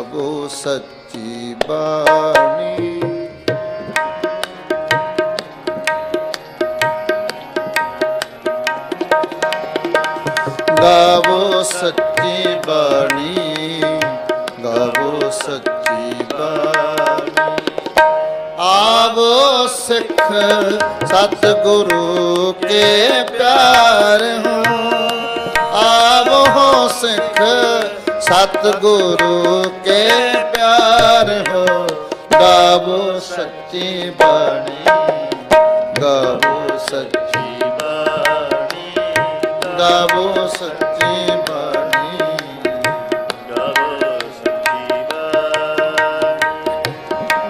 ਗਾਵੋ ਸੱਚੀ ਬਾਣੀ। ਗਾਵੋ ਸੱਚੀ ਬਾਣੀ, ਗਾਵੋ ਸੱਚੀ ਬਾਣੀ। ਆਵੋ ਸਿੱਖ ਸਤਿਗੁਰੂ ਕੇ ਪਿਆਰ ਹੂੰ। ਸਤਿਗੁਰੂ ਕੇ ਪਿਆਰ ਹੋ, ਗਾਵੋ ਸੱਚੀ ਬਾਣੀ, ਗਾਵੋ ਸੱਚੀ ਬਾਣੀ, ਗਾਵੋ ਸੱਚੀ ਬਾਣੀ।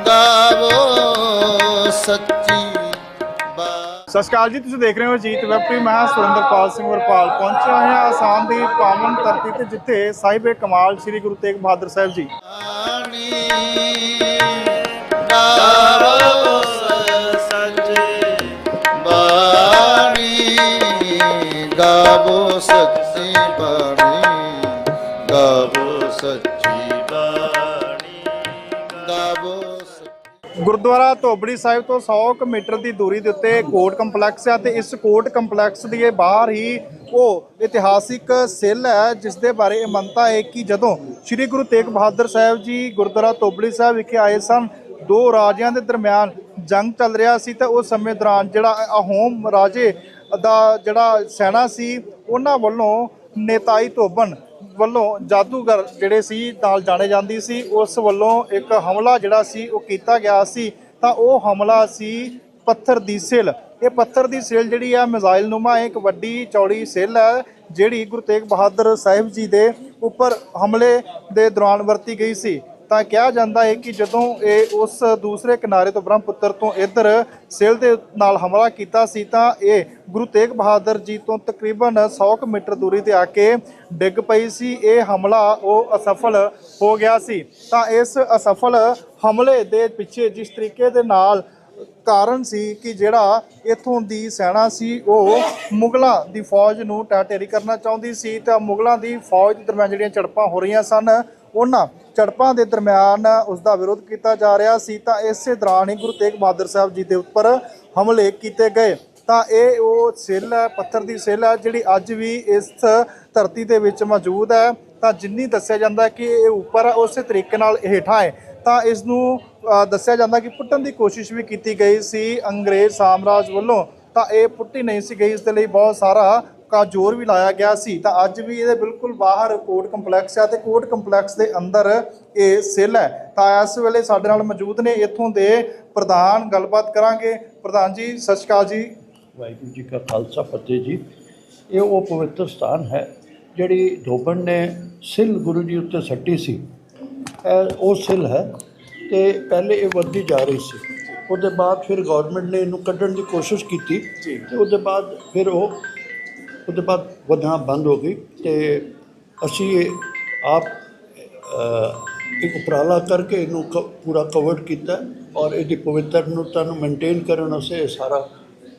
ਗਾਵੋ ਸੱਚੀ ਬਾਣੀ ਸਤਿ ਸ਼੍ਰੀ ਅਕਾਲ ਜੀ, ਤੁਸੀਂ ਦੇਖ ਰਹੇ ਹੋ ਜੀਤ ਵੈਬਟੀ ਮੈਂ ਸੁਰਿੰਦਰਪਾਲ ਸਿੰਘ ਵਰਪਾਲ। ਪਹੁੰਚਿਆ ਹਾਂ ਆਸਾਮ ਦੀ ਪਾਵਨ ਧਰਤੀ ਤੇ, ਜਿੱਥੇ ਸਾਹਿਬੇ ਕਮਾਲ ਸ੍ਰੀ ਗੁਰੂ ਤੇਗ ਬਹਾਦਰ ਸਾਹਿਬ ਜੀ। ਗਾਵੋ ਸੱਚੀ ਬਾਣੀ, ਗਾਵੋ ਸੱਚੀ ਗੁਰਦੁਆਰਾ ਧੋਬੜੀ ਸਾਹਿਬ ਤੋਂ 100 ਕੁ ਮੀਟਰ ਦੀ ਦੂਰੀ ਦੇ ਉੱਤੇ ਕੋਰਟ ਕੰਪਲੈਕਸ ਹੈ ਤੇ ਇਸ ਕੋਰਟ ਕੰਪਲੈਕਸ ਦੇ ਬਾਹਰ ਹੀ ਉਹ ਇਤਿਹਾਸਿਕ ਸਿੱਲ ਹੈ, ਜਿਸ ਦੇ ਬਾਰੇ ਇਹ ਮੰਨਤਾ ਹੈ ਕਿ ਜਦੋਂ ਸ੍ਰੀ ਗੁਰੂ ਤੇਗ ਬਹਾਦਰ ਸਾਹਿਬ ਜੀ ਗੁਰਦੁਆਰਾ ਧੋਬੜੀ ਸਾਹਿਬ ਵਿਖੇ ਆਏ ਸਨ, ਦੋ ਰਾਜਿਆਂ ਦੇ ਦਰਮਿਆਨ ਜੰਗ ਚੱਲ ਰਿਹਾ ਸੀ ਤਾਂ ਉਸ ਸਮੇਂ ਦੌਰਾਨ ਜਿਹੜਾ ਅਹੋਮ ਰਾਜੇ ਦਾ ਜਿਹੜਾ ਸੈਨਾ ਸੀ, ਉਹਨਾਂ ਵੱਲੋਂ ਨੇਤਾਈ ਧੋਬਨ ਵੱਲੋਂ ਜਾਦੂਗਰ ਜਿਹੜੇ ਸੀ, ਨਾਲ ਜਾਣੇ ਜਾਂਦੀ ਸੀ, ਉਸ ਵੱਲੋਂ ਇੱਕ ਹਮਲਾ ਜਿਹੜਾ ਸੀ, ਉਹ ਕੀਤਾ ਗਿਆ ਸੀ। ਤਾਂ ਉਹ ਹਮਲਾ ਸੀ ਪੱਥਰ ਦੀ ਸਿਲ। ਇਹ ਪੱਥਰ ਦੀ ਸਿਲ ਜਿਹੜੀ ਆ, ਮਿਜ਼ਾਈਲ ਨੁਮਾ ਇੱਕ ਵੱਡੀ ਚੌੜੀ ਸਿਲ ਹੈ ਜਿਹੜੀ ਗੁਰੂ ਤੇਗ ਬਹਾਦਰ ਸਾਹਿਬ ਜੀ ਦੇ ਉੱਪਰ ਹਮਲੇ ਦੇ ਦੌਰਾਨ ਵਰਤੀ ਗਈ ਸੀ। ਤਾਂ ਕਿਹਾ ਜਾਂਦਾ ਹੈ ਕਿ ਜਦੋਂ ਇਹ ਉਸ ਦੂਸਰੇ ਕਿਨਾਰੇ ਤੋਂ ਬ੍ਰਹਮਪੁੱਤਰ ਤੋਂ ਇੱਧਰ ਸਿਲ ਦੇ ਨਾਲ ਹਮਲਾ ਕੀਤਾ ਸੀ ਤਾਂ ਇਹ ਗੁਰੂ ਤੇਗ ਬਹਾਦਰ ਜੀ ਤੋਂ ਤਕਰੀਬਨ 100 ਕੁ ਮੀਟਰ ਦੂਰੀ ਤੇ ਆ ਕੇ ਡਿੱਗ ਪਈ ਸੀ। ਇਹ ਹਮਲਾ ਉਹ ਅਸਫਲ ਹੋ ਗਿਆ ਸੀ। ਤਾਂ ਇਸ ਅਸਫਲ ਹਮਲੇ ਦੇ ਪਿੱਛੇ ਜਿਸ ਤਰੀਕੇ ਦੇ ਨਾਲ ਕਾਰਨ ਸੀ ਕਿ ਜਿਹੜਾ ਇਥੋਂ ਦੀ ਸੈਨਾ ਸੀ ਉਹ ਮੁਗਲਾਂ ਦੀ ਫੌਜ ਨੂੰ ਟਾਟੇਰੀ ਕਰਨਾ ਚਾਹੁੰਦੀ ਸੀ ਤਾਂ ਮੁਗਲਾਂ ਦੀ ਫੌਜ ਦਰਮਿਆਨ ਜਿਹੜੀਆਂ ਝੜਪਾਂ ਹੋ ਰਹੀਆਂ ਸਨ ਉਹਨਾਂ ਝੜਪਾਂ ਦੇ ਦਰਮਿਆਨ ਉਸ ਦਾ ਵਿਰੋਧ ਕੀਤਾ ਜਾ ਰਿਹਾ ਸੀ। ਤਾਂ ਇਸੇ ਦੌਰਾਨ ਹੀ ਗੁਰੂ ਤੇਗ ਬਹਾਦਰ ਸਾਹਿਬ ਜੀ ਦੇ ਉੱਪਰ ਹਮਲੇ ਕੀਤੇ ਗਏ। ਤਾਂ ਇਹ ਉਹ ਸਿੱਲ ਹੈ ਪੱਥਰ ਦੀ ਸਿੱਲ ਹੈ ਜਿਹੜੀ ਅੱਜ ਵੀ ਇਸ ਧਰਤੀ ਦੇ ਵਿੱਚ ਮੌਜੂਦ ਹੈ। ਤਾਂ ਜਿੰਨੀ ਦੱਸਿਆ ਜਾਂਦਾ ਕਿ ਇਹ ਉੱਪਰ ਹੈ, ਉਸੇ ਤਰੀਕੇ ਨਾਲ ਹੇਠਾਂ ਹੈ। ਤਾਂ ਇਸ ਨੂੰ ਦੱਸਿਆ ਜਾਂਦਾ ਕਿ ਪੁੱਟਣ ਦੀ ਕੋਸ਼ਿਸ਼ ਵੀ ਕੀਤੀ ਗਈ ਸੀ ਅੰਗਰੇਜ਼ ਸਾਮਰਾਜ ਵੱਲੋਂ, ਤਾਂ ਇਹ ਪੁੱਟੀ ਨਹੀਂ ਸੀ ਗਈ, ਇਸ ਦੇ ਲਈ ਬਹੁਤ ਸਾਰਾ ਕਾ ਜ਼ੋਰ ਵੀ ਲਾਇਆ ਗਿਆ ਸੀ। ਤਾਂ ਅੱਜ ਵੀ ਇਹਦੇ ਬਿਲਕੁਲ ਬਾਹਰ ਕੋਰਟ ਕੰਪਲੈਕਸ ਹੈ ਤੇ ਕੋਰਟ ਕੰਪਲੈਕਸ ਦੇ ਅੰਦਰ ਇਹ ਸਿੱਲ ਹੈ। ਤਾਂ ਇਸ ਵੇਲੇ ਸਾਡੇ ਨਾਲ ਮੌਜੂਦ ਨੇ ਇੱਥੋਂ ਦੇ ਪ੍ਰਧਾਨ, ਗੱਲਬਾਤ ਕਰਾਂਗੇ। ਪ੍ਰਧਾਨ ਜੀ, ਸਤਿ ਸ਼੍ਰੀ ਅਕਾਲ ਜੀ। ਵਾਹਿਗੁਰੂ ਜੀ ਕਾ ਖਾਲਸਾ, ਫਤਿਹ ਜੀ। ਇਹ ਉਹ ਪਵਿੱਤਰ ਸਥਾਨ ਹੈ ਜਿਹੜੀ ਧੋਬਣ ਨੇ ਸਿੱਲ ਗੁਰੂ ਜੀ ਉੱਤੇ ਸੱਟੀ ਸੀ। ਉਹ ਸਿੱਲ ਹੈ ਤੇ ਪਹਿਲੇ ਇਹ ਵੱਧਦੀ ਜਾ ਰਹੀ ਸੀ। ਉਹਦੇ ਬਾਅਦ ਫਿਰ ਗਵਰਨਮੈਂਟ ਨੇ ਇਹਨੂੰ ਕੱਢਣ ਦੀ ਕੋਸ਼ਿਸ਼ ਕੀਤੀ। ਤੇ ਉਹਦੇ ਬਾਅਦ ਫਿਰ ਉਹ ਉਹਦੇ ਬਾਅਦ ਵਧਣਾ ਬੰਦ ਹੋ ਗਈ ਤੇ ਅਸੀਂ ਆਪ ਇੱਕ ਉਪਰਾਲਾ ਕਰਕੇ ਇਹਨੂੰ ਪੂਰਾ ਕਵਰ ਕੀਤਾ ਔਰ ਇਹਦੀ ਪਵਿੱਤਰਤਾ ਨੂੰ ਮੇਨਟੇਨ ਕਰਨ ਵਾਸਤੇ ਇਹ ਸਾਰਾ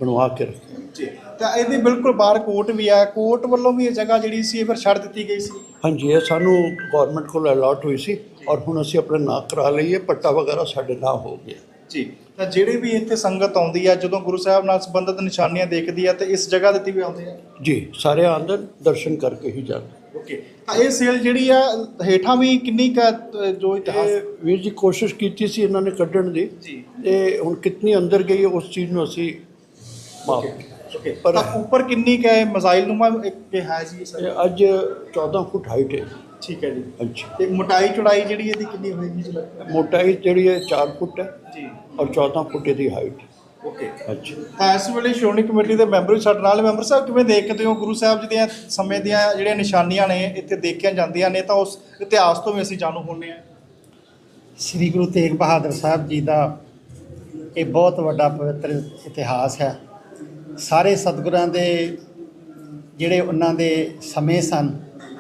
ਬਣਵਾ ਕੇ ਰੱਖਿਆ। ਜੀ। ਤਾਂ ਇਹਦੇ ਬਿਲਕੁਲ ਬਾਹਰ ਕੋਰਟ ਵੀ ਹੈ। ਕੋਰਟ ਵੱਲੋਂ ਵੀ ਇਹ ਜਗ੍ਹਾ ਜਿਹੜੀ ਸੀ ਇਹ ਫਿਰ ਛੱਡ ਦਿੱਤੀ ਗਈ ਸੀ? ਹਾਂਜੀ ਇਹ ਸਾਨੂੰ ਗਵਰਨਮੈਂਟ ਕੋਲ ਅਲਾਟ ਹੋਈ ਸੀ। ਔਰ ਹੁਣ ਅਸੀਂ ਆਪਣੇ ਨਾਂ ਕਰਾ ਲਈਏ ਪੱਟਾ ਵਗੈਰਾ ਸਾਡੇ ਨਾਂ ਹੋ ਗਿਆ। ਜੀ ਤਾਂ ਜਿਹੜੇ ਵੀ ਇੱਥੇ ਸੰਗਤ ਆਉਂਦੀ ਹੈ ਜਦੋਂ ਗੁਰੂ ਸਾਹਿਬ ਨਾਲ ਸੰਬੰਧਿਤ ਨਿਸ਼ਾਨੀਆਂ ਦੇਖਦੀ ਹੈ ਤੇ ਇਸ ਜਗ੍ਹਾ ਦਿੱਤੀ ਵੀ ਆਉਂਦੇ ਆ? ਜੀ ਸਾਰੇ ਆਂਦਰ ਦਰਸ਼ਨ ਕਰਕੇ ਹੀ ਜਾਂਦੇ। ਓਕੇ ਤਾਂ ਇਹ ਸੇਲ ਜਿਹੜੀ ਆ ਹੇਠਾਂ ਵੀ ਕਿੰਨੀ ਕੁ, ਜੋ ਇਤਿਹਾਸ ਵੀਰ ਜੀ ਕੋਸ਼ਿਸ਼ ਕੀਤੀ ਸੀ ਇਹਨਾਂ ਨੇ ਕੱਢਣ ਦੀ। ਜੀ। ਤੇ ਹੁਣ ਕਿੰਨੀ ਅੰਦਰ ਗਈ ਹੈ, ਉਸ ਚੀਜ਼ ਨੂੰ ਅਸੀਂ ਮਾਫ ਓਕੇ ਪਰ- ਉੱਪਰ ਕਿੰਨੀ ਕੁ ਹੈ ਮਜ਼ਾਈਲ ਨੂਮਾ ਇੱਕ ਕਿ ਹੈ ਜੀ? ਅੱਜ 14 ਫੁੱਟ ਹਾਈਟ ਹੈ ਠੀਕ ਹੈ ਜੀ। ਹਾਂਜੀ ਤੇ ਮੋਟਾਈ ਚੌੜਾਈ ਜਿਹੜੀ ਇਹਦੀ ਕਿੰਨੀ ਹੋਏਗੀ ਜੀ? ਮੋਟਾਈ ਜਿਹੜੀ ਹੈ 4 ਫੁੱਟ ਹੈ ਜੀ। ਔਰ 14 ਫੁੱਟ ਇਹਦੀ ਹਾਈਟ ਓਕੇ। ਅੱਛਾ। ਤਾਂ ਇਸ ਵੇਲੇ ਸ਼੍ਰੋਮਣੀ ਕਮੇਟੀ ਦੇ ਮੈਂਬਰ ਵੀ ਸਾਡੇ ਨਾਲ ਮੈਂਬਰ ਸਾਹਿਬ ਕਿਵੇਂ ਦੇਖਦੇ ਹੋ? ਗੁਰੂ ਸਾਹਿਬ ਜੀ ਦੀਆਂ ਸਮੇਂ ਦੀਆਂ ਜਿਹੜੀਆਂ ਨਿਸ਼ਾਨੀਆਂ ਨੇ ਇੱਥੇ ਦੇਖੀਆਂ ਜਾਂਦੀਆਂ ਨੇ ਤਾਂ ਉਸ ਇਤਿਹਾਸ ਤੋਂ ਵੀ ਅਸੀਂ ਜਾਣੂ ਹੁੰਨੇ ਆ ਸ੍ਰੀ ਗੁਰੂ ਤੇਗ ਬਹਾਦਰ ਸਾਹਿਬ ਜੀ ਦਾ ਇਹ ਬਹੁਤ ਵੱਡਾ ਪਵਿੱਤਰ ਇਤਿਹਾਸ ਹੈ। ਸਾਰੇ ਸਤਿਗੁਰਾਂ ਦੇ ਜਿਹੜੇ ਉਹਨਾਂ ਦੇ ਸਮੇਂ ਸਨ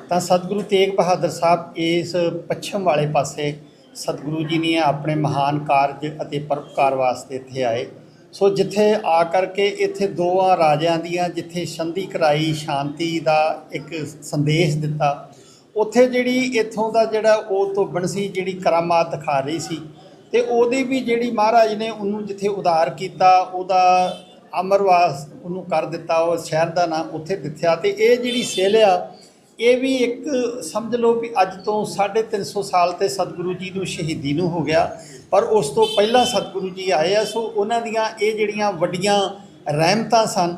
ਤਾਂ ਸਤਿਗੁਰੂ ਤੇਗ ਬਹਾਦਰ ਸਾਹਿਬ ਇਸ ਪੱਛਮ ਵਾਲੇ ਪਾਸੇ ਸਤਿਗੁਰੂ ਜੀ ਨੇ ਆਪਣੇ ਮਹਾਨ ਕਾਰਜ ਅਤੇ ਪਰਪਕਾਰ ਵਾਸਤੇ ਇੱਥੇ ਆਏ। ਸੋ ਜਿੱਥੇ ਆ ਕਰਕੇ ਇੱਥੇ ਦੋਵਾਂ ਰਾਜਿਆਂ ਦੀਆਂ ਜਿੱਥੇ ਸੰਧੀ ਕਰਾਈ, ਸ਼ਾਂਤੀ ਦਾ ਇੱਕ ਸੰਦੇਸ਼ ਦਿੱਤਾ, ਉੱਥੇ ਜਿਹੜੀ ਇੱਥੋਂ ਦਾ ਜਿਹੜਾ ਉਹ ਧੋਬਣ ਸੀ, ਜਿਹੜੀ ਕਰਾਮਾਤ ਦਿਖਾ ਰਹੀ ਸੀ, ਤੇ ਉਹਦੀ ਵੀ ਜਿਹੜੀ ਮਹਾਰਾਜ ਨੇ ਉਹਨੂੰ ਜਿੱਥੇ ਉਧਾਰ ਕੀਤਾ, ਉਹਦਾ ਅਮਰਵਾਸ ਉਹਨੂੰ ਕਰ ਦਿੱਤਾ, ਉਹ ਸ਼ਹਿਰ ਦਾ ਨਾਂ ਉੱਥੇ ਦਿੱਥਿਆ ਤੇ ਇਹ ਜਿਹੜੀ ਸੇਲ ਆ ਇਹ ਵੀ ਇੱਕ ਸਮਝ ਲਓ ਵੀ ਅੱਜ ਤੋਂ 350 ਸਾਲ ਤੇ ਸਤਿਗੁਰੂ ਜੀ ਨੂੰ ਸ਼ਹੀਦੀ ਨੂੰ ਹੋ ਗਿਆ, ਪਰ ਉਸ ਤੋਂ ਪਹਿਲਾਂ ਸਤਿਗੁਰੂ ਜੀ ਆਏ ਆ, ਸੋ ਉਹਨਾਂ ਦੀਆਂ ਇਹ ਜਿਹੜੀਆਂ ਵੱਡੀਆਂ ਰਹਿਮਤਾਂ ਸਨ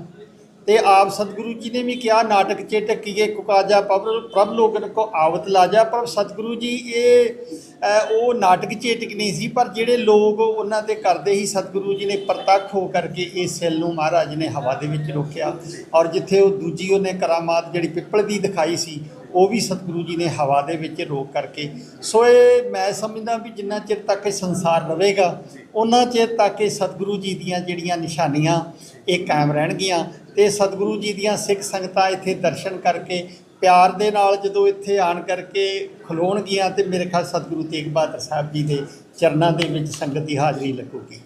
ਤੇ ਆਪ ਸਤਿਗੁਰੂ ਜੀ ਨੇ ਵੀ ਕਿਹਾ, ਨਾਟਕ ਚੇ ਟਕੀਏ ਕੁਕਾਜਾ ਪ੍ਰਭ ਪ੍ਰਭ ਲੋਗਨ ਕੋ ਆਵਤ ਲਾਜਾ। ਪਰ ਸਤਿਗੁਰੂ ਜੀ, ਇਹ ਉਹ ਨਾਟਕ ਚੇਟਕ ਨਹੀਂ ਸੀ, ਪਰ ਜਿਹੜੇ ਲੋਕ ਉਹਨਾਂ ਤੇ ਕਰਦੇ ਹੀ ਸਤਿਗੁਰੂ ਜੀ ਨੇ ਪ੍ਰਤੱਖ ਹੋ ਕਰਕੇ ਇਹ ਸੈੱਲ ਨੂੰ ਮਹਾਰਾਜ ਨੇ ਹਵਾ ਦੇ ਵਿੱਚ ਰੋਕਿਆ। ਔਰ ਜਿੱਥੇ ਉਹ ਦੂਜੀ ਉਹਨੇ ਕਰਾਮਾਤ ਜਿਹੜੀ ਪਿੱਪਲ ਦੀ ਦਿਖਾਈ ਸੀ, ਉਹ ਵੀ ਸਤਿਗੁਰੂ ਜੀ ਨੇ ਹਵਾ ਦੇ ਵਿੱਚ ਰੋਕ ਕਰਕੇ। ਸੋ ਇਹ ਮੈਂ ਸਮਝਦਾ ਵੀ ਜਿੰਨਾ ਚਿਰ ਤੱਕ ਇਹ ਸੰਸਾਰ ਰਹੇਗਾ, ਉਹਨਾਂ ਚਿਰ ਤੱਕ ਇਹ ਸਤਿਗੁਰੂ ਜੀ ਦੀਆਂ ਜਿਹੜੀਆਂ ਨਿਸ਼ਾਨੀਆਂ, ਇਹ ਕਾਇਮ ਰਹਿਣਗੀਆਂ। ਤੇ ਸਤਿਗੁਰੂ ਜੀ ਦੀਆਂ ਸਿੱਖ ਸੰਗਤਾਂ ਇੱਥੇ ਦਰਸ਼ਨ ਕਰਕੇ, ਪਿਆਰ ਦੇ ਨਾਲ ਜਦੋਂ ਇੱਥੇ ਆਣ ਕਰਕੇ ਖਲੋਣਗੀਆਂ ਤੇ ਮੇਰੇ ਖਿਆਲ ਸਤਿਗੁਰੂ ਤੇਗ ਬਹਾਦਰ ਸਾਹਿਬ ਜੀ ਦੇ ਚਰਨਾਂ ਦੇ ਵਿੱਚ ਸੰਗਤ ਦੀ ਹਾਜ਼ਰੀ ਲੱਗੂਗੀ।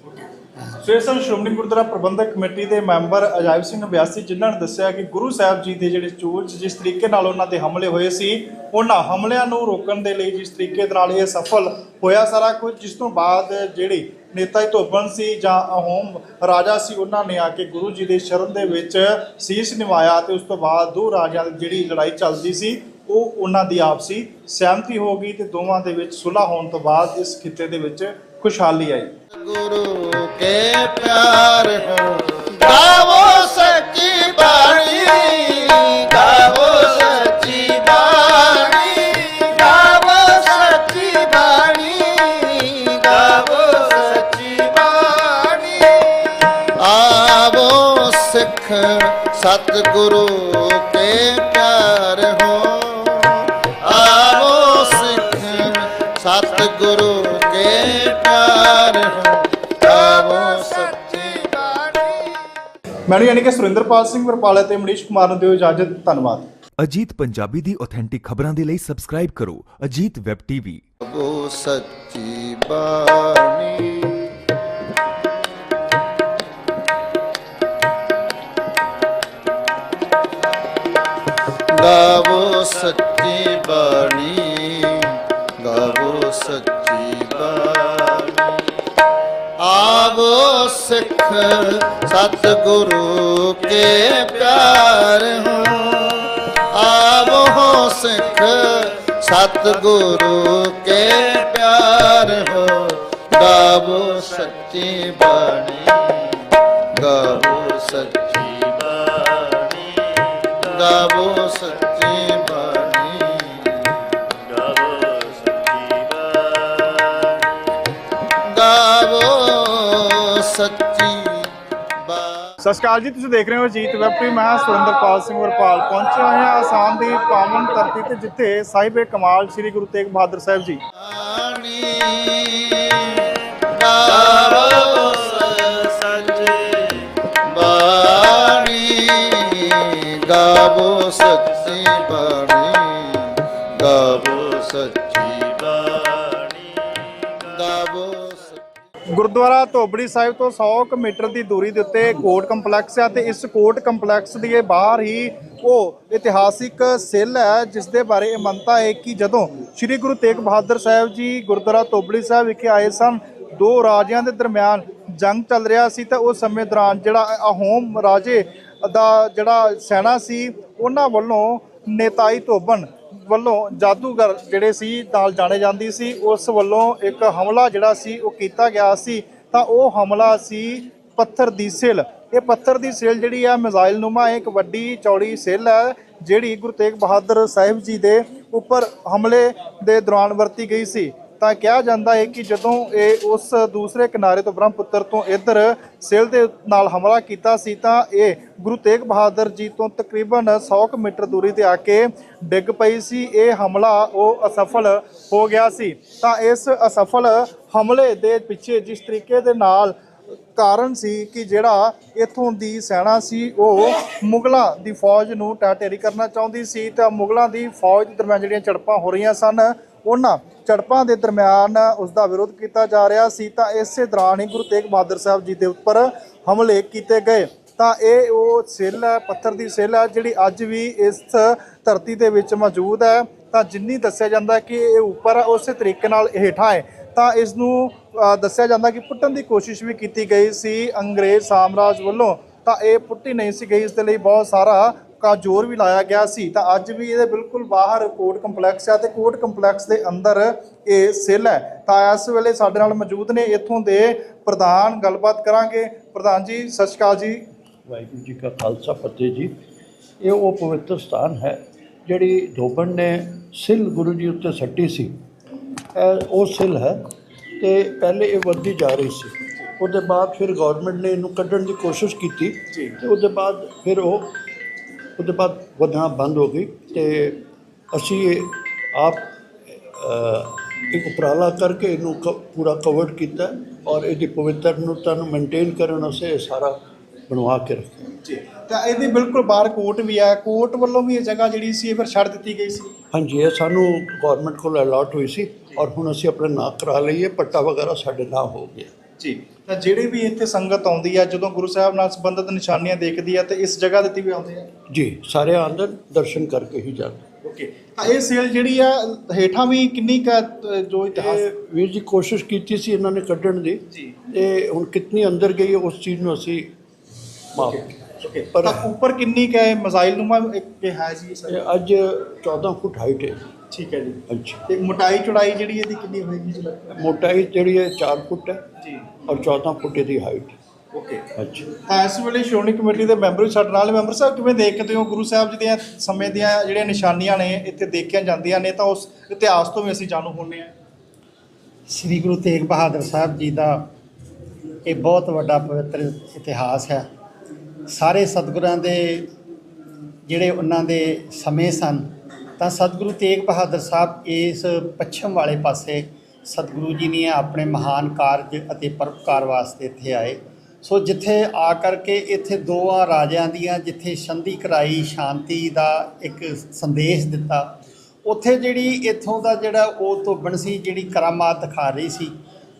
ਸੋ ਇਸ ਸ਼੍ਰੋਮਣੀ ਗੁਰਦੁਆਰਾ ਪ੍ਰਬੰਧਕ ਕਮੇਟੀ ਦੇ ਮੈਂਬਰ ਅਜਾਇਬ ਸਿੰਘ ਬਿਆਸੀ ਜਿਨ੍ਹਾਂ ਨੇ ਦੱਸਿਆ ਕਿ ਗੁਰੂ ਸਾਹਿਬ ਜੀ ਦੇ ਜਿਹੜੇ ਚੂਲ 'ਚ ਜਿਸ ਤਰੀਕੇ ਨਾਲ ਉਹਨਾਂ ਤੇ ਹਮਲੇ ਹੋਏ ਸੀ, ਉਹਨਾਂ ਹਮਲਿਆਂ ਨੂੰ ਰੋਕਣ ਦੇ ਲਈ ਜਿਸ ਤਰੀਕੇ ਦੇ ਨਾਲ ਇਹ ਸਫਲ ਹੋਇਆ ਸਾਰਾ ਕੁਝ, ਜਿਸ ਤੋਂ ਬਾਅਦ ਜਿਹੜੀ ਨੇਤਾ ਹੀ ਧੋਬਨ ਸੀ ਜਾਂ ਅਹੋਮ ਰਾਜਾ ਸੀ, ਉਹਨਾਂ ਨੇ ਆ ਕੇ ਗੁਰੂ ਜੀ ਦੇ ਸ਼ਰਨ ਦੇ ਵਿੱਚ ਸੀਸ ਨਿਵਾਇਆ ਤੇ ਉਸ ਤੋਂ ਬਾਅਦ ਦੋ ਰਾਜਿਆਂ ਦੀ ਜਿਹੜੀ ਲੜਾਈ ਚੱਲਦੀ ਸੀ, ਉਹ ਉਹਨਾਂ ਦੀ ਆਪਸੀ ਸਹਿਮਤੀ ਹੋ ਗਈ ਤੇ ਦੋਵਾਂ ਦੇ ਵਿੱਚ ਸੁਲ੍ਹਾ ਹੋਣ ਤੋਂ ਬਾਅਦ ਇਸ ਖਿੱਤੇ ਦੇ ਵਿੱਚ ਖੁਸ਼ਹਾਲੀ ਆਈ। ਗੁਰੂ ਕੇ ਪਿਆਰ ਹੋ, ਗਾਵੋ ਸੱਚੀ ਬਾਣੀ, ਗਾਵੋ ਸੱਚੀ ਬਾਣੀ, ਗਾਵੋ ਸੱਚੀ ਬਾਣੀ, ਗਾਵੋ ਸੱਚੀ ਬਾਣੀ। ਆਵੋ ਸਿੱਖ ਸਤਿਗੁਰੂ ਕੇ ਪਿਆਰ ਹੋ ਮੈਨੂੰ ਯਾਨੀ ਕਿ ਸੁਰਿੰਦਰਪਾਲ ਸਿੰਘ ਵਰਪਾਲੇ ਤੇ ਮਨੀਸ਼ ਕੁਮਾਰ ਨੂੰ ਦਿਓ ਇਜਾਜ਼ਤ ਧੰਨਵਾਦ। ਅਜੀਤ ਪੰਜਾਬੀ ਦੀ ਆਥੈਂਟਿਕ ਖਬਰਾਂ ਦੇ ਲਈ ਸਬਸਕ੍ਰਾਈਬ ਕਰੋ ਅਜੀਤ ਵੈਬ ਟੀਵੀ। ਉਹ ਸੱਚੀ ਬਾਣੀ। ਗਾਵੋ ਸੱਚੀ ਬਾਣੀ। ਆਵੋ ਸਿੱਖ ਸਤਿਗੁਰੂ ਕੇ ਪਿਆਰ ਹੋ ਆਵੋ ਸਿੱਖ ਸਤਿਗੁਰੂ ਕੇ ਪਿਆਰ ਹੋ ਗਾਵੋ ਸੱਚੀ ਬਾਣੀ, ਗਾਵੋ ਸੱਚੀ ਬਾਣੀ, ਗਾਵੋ ਸੱਚੀ ਸੱਚੀ ਸਤਿ ਸ਼੍ਰੀ ਅਕਾਲ ਜੀ ਤੁਸੀਂ ਦੇਖ ਰਹੇ ਹੋ ਜੀਤ ਵੈਬ ਟੀਵੀ। ਮੈਂ ਸੁਰਿੰਦਰਪਾਲ ਸਿੰਘ ਵਰਪਾਲ। ਪਹੁੰਚੇ ਹੋਏ ਹਾਂ ਆਸਾਮ ਦੀ ਪਾਵਨ ਧਰਤੀ ਤੇ ਜਿੱਥੇ ਸਾਹਿਬੇ ਕਮਾਲ ਸ੍ਰੀ ਗੁਰੂ ਤੇਗ ਬਹਾਦਰ ਸਾਹਿਬ ਜੀ। ਗਾਵੋ ਸੱਚੀ ਬਾਣੀ ਗਾਵੋ ਸੱਚੀ ਗੁਰਦੁਆਰਾ ਧੋਬੜੀ ਸਾਹਿਬ ਤੋਂ 100 ਕੁ ਮੀਟਰ ਦੀ ਦੂਰੀ ਦੇ ਉੱਤੇ ਕੋਰਟ ਕੰਪਲੈਕਸ ਹੈ ਤੇ ਇਸ ਕੋਰਟ ਕੰਪਲੈਕਸ ਦੇ ਬਾਹਰ ਹੀ ਉਹ ਇਤਿਹਾਸਿਕ ਸਿੱਲ ਹੈ, ਜਿਸ ਦੇ ਬਾਰੇ ਇਹ ਮੰਨਤਾ ਹੈ ਕਿ ਜਦੋਂ ਸ੍ਰੀ ਗੁਰੂ ਤੇਗ ਬਹਾਦਰ ਸਾਹਿਬ ਜੀ ਗੁਰਦੁਆਰਾ ਧੋਬੜੀ ਸਾਹਿਬ ਵਿਖੇ ਆਏ ਸਨ, ਦੋ ਰਾਜਿਆਂ ਦੇ ਦਰਮਿਆਨ ਜੰਗ ਚੱਲ ਰਿਹਾ ਸੀ ਤਾਂ ਉਸ ਸਮੇਂ ਦੌਰਾਨ ਜਿਹੜਾ ਅਹੋਮ ਰਾਜੇ ਦਾ ਜਿਹੜਾ ਸੈਨਾ ਸੀ, ਉਹਨਾਂ ਵੱਲੋਂ ਨੇਤਾਈ ਧੋਬਨ ਵੱਲੋਂ ਜਾਦੂਗਰ ਜਿਹੜੇ ਸੀ, ਨਾਲ ਜਾਣੇ ਜਾਂਦੀ ਸੀ, ਉਸ ਵੱਲੋਂ ਇੱਕ ਹਮਲਾ ਜਿਹੜਾ ਸੀ, ਉਹ ਕੀਤਾ ਗਿਆ ਸੀ। ਤਾਂ ਉਹ ਹਮਲਾ ਸੀ ਪੱਥਰ ਦੀ ਸਿਲ। ਇਹ ਪੱਥਰ ਦੀ ਸਿਲ ਜਿਹੜੀ ਆ, ਮਿਜ਼ਾਈਲ ਨੁਮਾ ਇੱਕ ਵੱਡੀ ਚੌੜੀ ਸਿਲ ਹੈ ਜਿਹੜੀ ਗੁਰੂ ਤੇਗ ਬਹਾਦਰ ਸਾਹਿਬ ਜੀ ਦੇ ਉੱਪਰ ਹਮਲੇ ਦੇ ਦੌਰਾਨ ਵਰਤੀ ਗਈ ਸੀ। ਤਾਂ ਕਿਹਾ ਜਾਂਦਾ ਹੈ ਕਿ ਜਦੋਂ ਇਹ ਉਸ ਦੂਸਰੇ ਕਿਨਾਰੇ ਤੋਂ ਬ੍ਰਹਮਪੁੱਤਰ ਤੋਂ ਇੱਧਰ ਸਿਲ ਦੇ ਨਾਲ ਹਮਲਾ ਕੀਤਾ ਸੀ ਤਾਂ ਇਹ ਗੁਰੂ ਤੇਗ ਬਹਾਦਰ ਜੀ ਤੋਂ ਤਕਰੀਬਨ 100 ਕੁ ਮੀਟਰ ਦੂਰੀ ਤੇ ਆ ਕੇ ਡਿੱਗ ਪਈ ਸੀ। ਇਹ ਹਮਲਾ ਉਹ ਅਸਫਲ ਹੋ ਗਿਆ ਸੀ। ਤਾਂ ਇਸ ਅਸਫਲ ਹਮਲੇ ਦੇ ਪਿੱਛੇ ਜਿਸ ਤਰੀਕੇ ਦੇ ਨਾਲ ਕਾਰਨ ਸੀ ਕਿ ਜਿਹੜਾ ਇਥੋਂ ਦੀ ਸੈਨਾ ਸੀ, ਉਹ ਮੁਗਲਾਂ ਦੀ ਫੌਜ ਨੂੰ ਟਾਟੇਰੀ ਕਰਨਾ ਚਾਹੁੰਦੀ ਸੀ। ਤਾਂ ਮੁਗਲਾਂ ਦੀ ਫੌਜ ਦਰਮਿਆਨ ਜਿਹੜੀਆਂ ਝੜਪਾਂ ਹੋ ਰਹੀਆਂ ਸਨ ਉਹਨਾਂ ਝੜਪਾਂ ਦੇ ਦਰਮਿਆਨ ਉਸ ਦਾ ਵਿਰੋਧ ਕੀਤਾ ਜਾ ਰਿਹਾ ਸੀ, ਤਾਂ ਇਸੇ ਦੌਰਾਨ ਹੀ ਗੁਰੂ ਤੇਗ ਬਹਾਦਰ ਸਾਹਿਬ ਜੀ ਦੇ ਉੱਪਰ ਹਮਲੇ ਕੀਤੇ ਗਏ। ਤਾਂ ਇਹ ਉਹ ਸਿੱਲ ਹੈ, ਪੱਥਰ ਦੀ ਸਿੱਲ ਹੈ, ਜਿਹੜੀ ਅੱਜ ਵੀ ਇਸ ਧਰਤੀ ਦੇ ਵਿੱਚ ਮੌਜੂਦ ਹੈ। ਤਾਂ ਜਿੰਨੀ ਦੱਸਿਆ ਜਾਂਦਾ ਕਿ ਇਹ ਉੱਪਰ ਆ ਉਸੇ ਤਰੀਕੇ ਨਾਲ ਇਹ ਹੇਠਾਂ ਹੈ, ਤਾਂ ਇਸ ਨੂੰ ਦੱਸਿਆ ਜਾਂਦਾ ਕਿ ਪੁੱਟਣ ਦੀ ਕੋਸ਼ਿਸ਼ ਵੀ ਕੀਤੀ ਗਈ ਸੀ ਅੰਗਰੇਜ਼ ਸਾਮਰਾਜ ਵੱਲੋਂ। ਤਾਂ ਇਹ ਪੁੱਟੀ ਨਹੀਂ ਸੀ ਗਈ, ਇਸ ਦੇ ਲਈ ਬਹੁਤ ਸਾਰਾ ਕਾ ਜ਼ੋਰ ਵੀ ਲਾਇਆ ਗਿਆ ਸੀ ਤਾਂ ਅੱਜ ਵੀ ਇਹਦੇ ਬਿਲਕੁਲ ਬਾਹਰ ਕੋਰਟ ਕੰਪਲੈਕਸ ਹੈ ਤੇ ਕੋਰਟ ਕੰਪਲੈਕਸ ਦੇ ਅੰਦਰ ਇਹ ਸੈੱਲ ਹੈ। ਤਾਂ ਇਸ ਵੇਲੇ ਸਾਡੇ ਨਾਲ ਮੌਜੂਦ ਨੇ ਇੱਥੋਂ ਦੇ ਪ੍ਰਧਾਨ ਗੱਲਬਾਤ ਕਰਾਂਗੇ। ਪ੍ਰਧਾਨ ਜੀ ਸਤਿ ਸ਼੍ਰੀ ਅਕਾਲ ਜੀ। ਵਾਹਿਗੁਰੂ ਜੀ ਕਾ ਖਾਲਸਾ ਫਤਿਹ ਜੀ। ਇਹ ਉਹ ਪਵਿੱਤਰ ਸਥਾਨ ਹੈ ਜਿਹੜੀ ਧੋਬਣ ਨੇ ਸਿੱਲ ਗੁਰੂ ਜੀ ਉੱਤੇ ਸੱਟੀ ਸੀ। ਉਹ ਸਿੱਲ ਹੈ ਤੇ ਪਹਿਲੇ ਇਹ ਵੱਧਦੀ ਜਾ ਰਹੀ ਸੀ। ਉਹਦੇ ਬਾਅਦ ਫਿਰ ਗਵਰਨਮੈਂਟ ਨੇ ਇਹਨੂੰ ਕੱਢਣ ਦੀ ਕੋਸ਼ਿਸ਼ ਕੀਤੀ। ਤੇ ਉਹਦੇ ਬਾਅਦ ਫਿਰ ਉਹ ਉਹਦੇ ਬਾਅਦ ਵਧਣਾ ਬੰਦ ਹੋ ਗਈ ਤੇ ਅਸੀਂ ਆਪ ਇੱਕ ਉਪਰਾਲਾ ਕਰਕੇ ਇਹਨੂੰ ਪੂਰਾ ਕਵਰ ਕੀਤਾ ਔਰ ਇਹਦੀ ਪਵਿੱਤਰਤਾ ਨੂੰ ਮੇਨਟੇਨ ਕਰਨ ਵਾਸਤੇ ਇਹ ਸਾਰਾ ਬਣਵਾ ਕੇ ਰੱਖਿਆ। ਜੀ ਤਾਂ ਇਹਦੇ ਬਿਲਕੁਲ ਬਾਹਰ ਕੋਰਟ ਵੀ ਹੈ ਕੋਰਟ ਵੱਲੋਂ ਵੀ ਇਹ ਜਗ੍ਹਾ ਜਿਹੜੀ ਸੀ ਇਹ ਫਿਰ ਛੱਡ ਦਿੱਤੀ ਗਈ ਸੀ? ਹਾਂਜੀ ਇਹ ਸਾਨੂੰ ਗਵਰਨਮੈਂਟ ਕੋਲ ਅਲਾਟ ਹੋਈ ਸੀ ਔਰ ਹੁਣ ਅਸੀਂ ਆਪਣੇ ਨਾਂ ਕਰਾ ਲਈਏ ਪੱਟਾ ਵਗੈਰਾ ਸਾਡੇ ਨਾਂ ਹੋ ਗਿਆ। ਜੀ। ਤਾਂ ਜਿਹੜੇ ਵੀ ਇੱਥੇ ਸੰਗਤ ਆਉਂਦੀ ਹੈ ਜਦੋਂ ਗੁਰੂ ਸਾਹਿਬ ਨਾਲ ਸੰਬੰਧਿਤ ਨਿਸ਼ਾਨੀਆਂ ਦੇਖਦੀ ਹੈ ਤੇ ਇਸ ਜਗ੍ਹਾ ਤੇ ਵੀ ਆਉਂਦੇ ਆ? ਜੀ ਸਾਰੇ ਆਂਦਰ ਦਰਸ਼ਨ ਕਰਕੇ ਹੀ ਜਾਂਦੇ। ਓਕੇ। ਤਾਂ ਇਹ ਸੇਲ ਜਿਹੜੀ ਆ ਹੇਠਾਂ ਵੀ ਕਿੰਨੀ ਕੁ, ਜੋ ਇਤਿਹਾਸ ਵੀਰ ਜੀ ਕੋਸ਼ਿਸ਼ ਕੀਤੀ ਸੀ ਇਹਨਾਂ ਨੇ ਕੱਢਣ ਦੀ। ਜੀ। ਤੇ ਹੁਣ ਕਿਤਨੀ ਅੰਦਰ ਗਈ ਉਸ ਚੀਜ਼ ਨੂੰ ਅਸੀਂ ਮਾਫ ਪਰ- ਤਾਂ ਉੱਪਰ ਕਿੰਨੀ ਕੁ ਹੈ? ਮਜ਼ਾਈਲ ਨੂਮਾ ਇੱਕ ਇਹ ਹੈ ਜੀ ਅੱਜ 14 ਫੁੱਟ ਹਾਈਟ ਹੈ। ਠੀਕ ਹੈ ਜੀ। ਹਾਂਜੀ। ਤੇ ਮੋਟਾਈ ਚੌੜਾਈ ਜਿਹੜੀ ਇਹਦੀ ਕਿੰਨੀ ਹੋਏਗੀ ਜੀ ਲੱਗਦਾ ਮੋਟਾਈ ਜਿਹੜੀ ਹੈ 4 ਫੁੱਟ ਹੈ ਜੀ। ਔਰ 14 ਫੁੱਟ ਦੀ ਹਾਈਟ ਓਕੇ ਅੱਛਾ ਤਾਂ ਇਸ ਵੇਲੇ ਸ਼੍ਰੋਮਣੀ ਕਮੇਟੀ ਦੇ ਮੈਂਬਰ ਵੀ ਸਾਡੇ ਨਾਲ। ਮੈਂਬਰ ਸਾਹਿਬ ਕਿਵੇਂ ਦੇਖਦੇ ਹੋ ਗੁਰੂ ਸਾਹਿਬ ਜੀ ਦੀਆਂ ਸਮੇਂ ਦੀਆਂ ਜਿਹੜੀਆਂ ਨਿਸ਼ਾਨੀਆਂ ਨੇ ਇੱਥੇ ਦੇਖੀਆਂ ਜਾਂਦੀਆਂ ਨੇ ਤਾਂ ਉਸ ਇਤਿਹਾਸ ਤੋਂ ਵੀ ਅਸੀਂ ਜਾਣੂ ਹੁੰਨੇ ਆ ਸ੍ਰੀ ਗੁਰੂ ਤੇਗ ਬਹਾਦਰ ਸਾਹਿਬ ਜੀ ਦਾ ਇਹ ਬਹੁਤ ਵੱਡਾ ਪਵਿੱਤਰ ਇਤਿਹਾਸ ਹੈ। ਸਾਰੇ ਸਤਿਗੁਰਾਂ ਦੇ ਜਿਹੜੇ ਉਹਨਾਂ ਦੇ ਸਮੇਂ ਸਨ ਤਾਂ ਸਤਿਗੁਰੂ ਤੇਗ ਬਹਾਦਰ ਸਾਹਿਬ ਇਸ ਪੱਛਮ ਵਾਲੇ ਪਾਸੇ ਸਤਿਗੁਰੂ ਜੀ ਨੇ ਆਪਣੇ ਮਹਾਨ ਕਾਰਜ ਅਤੇ ਪਰਪਕਾਰ ਵਾਸਤੇ ਇੱਥੇ ਆਏ। ਸੋ ਜਿੱਥੇ ਆ ਕਰਕੇ ਇੱਥੇ ਦੋਆਂ ਰਾਜਿਆਂ ਦੀਆਂ ਜਿੱਥੇ ਸੰਧੀ ਕਰਾਈ, ਸ਼ਾਂਤੀ ਦਾ ਇੱਕ ਸੰਦੇਸ਼ ਦਿੱਤਾ, ਉੱਥੇ ਜਿਹੜੀ ਇੱਥੋਂ ਦਾ ਜਿਹੜਾ ਉਹ ਧੋਬਣ ਸੀ, ਜਿਹੜੀ ਕਰਾਮਾਤ ਦਿਖਾ ਰਹੀ ਸੀ,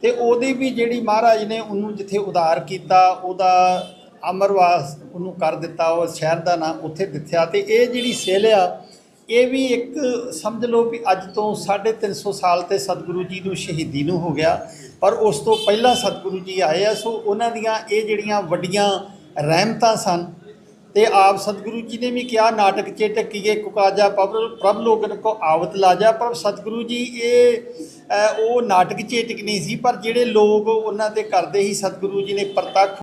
ਤੇ ਉਹਦੀ ਵੀ ਜਿਹੜੀ ਮਹਾਰਾਜ ਨੇ ਉਹਨੂੰ ਜਿੱਥੇ ਉਧਾਰ ਕੀਤਾ, ਉਹਦਾ ਅਮਰਵਾਸ ਉਹਨੂੰ ਕਰ ਦਿੱਤਾ, ਉਹ ਸ਼ਹਿਰ ਦਾ ਨਾਂ ਉੱਥੇ ਦਿੱਤਿਆ ਤੇ ਇਹ ਜਿਹੜੀ ਸੇਲ ਆ ਇਹ ਵੀ ਇੱਕ ਸਮਝ ਲਓ ਵੀ ਅੱਜ ਤੋਂ 350 ਸਾਲ ਤੇ ਸਤਿਗੁਰੂ ਜੀ ਨੂੰ ਸ਼ਹੀਦੀ ਨੂੰ ਹੋ ਗਿਆ, ਪਰ ਉਸ ਤੋਂ ਪਹਿਲਾਂ ਸਤਿਗੁਰੂ ਜੀ ਆਏ ਆ, ਸੋ ਉਹਨਾਂ ਦੀਆਂ ਇਹ ਜਿਹੜੀਆਂ ਵੱਡੀਆਂ ਰਹਿਮਤਾਂ ਸਨ, ਤੇ ਆਪ ਸਤਿਗੁਰੂ ਜੀ ਨੇ ਵੀ ਕਿਹਾ, ਨਾਟਕ ਚੇ ਟਕੀਏ ਕੁਕਾਜਾ ਪ੍ਰਭ ਪ੍ਰਭ ਲੋਗਨ ਕੋ ਆਵਤ ਲਾਜਾ, ਪਰ ਸਤਿਗੁਰੂ ਜੀ ਇਹ ਉਹ ਨਾਟਕ ਚੇਟਕ ਨਹੀਂ ਸੀ, ਪਰ ਜਿਹੜੇ ਲੋਕ ਉਹਨਾਂ ਤੇ ਕਰਦੇ ਸੀ, ਸਤਿਗੁਰੂ ਜੀ ਨੇ ਪ੍ਰਤੱਖ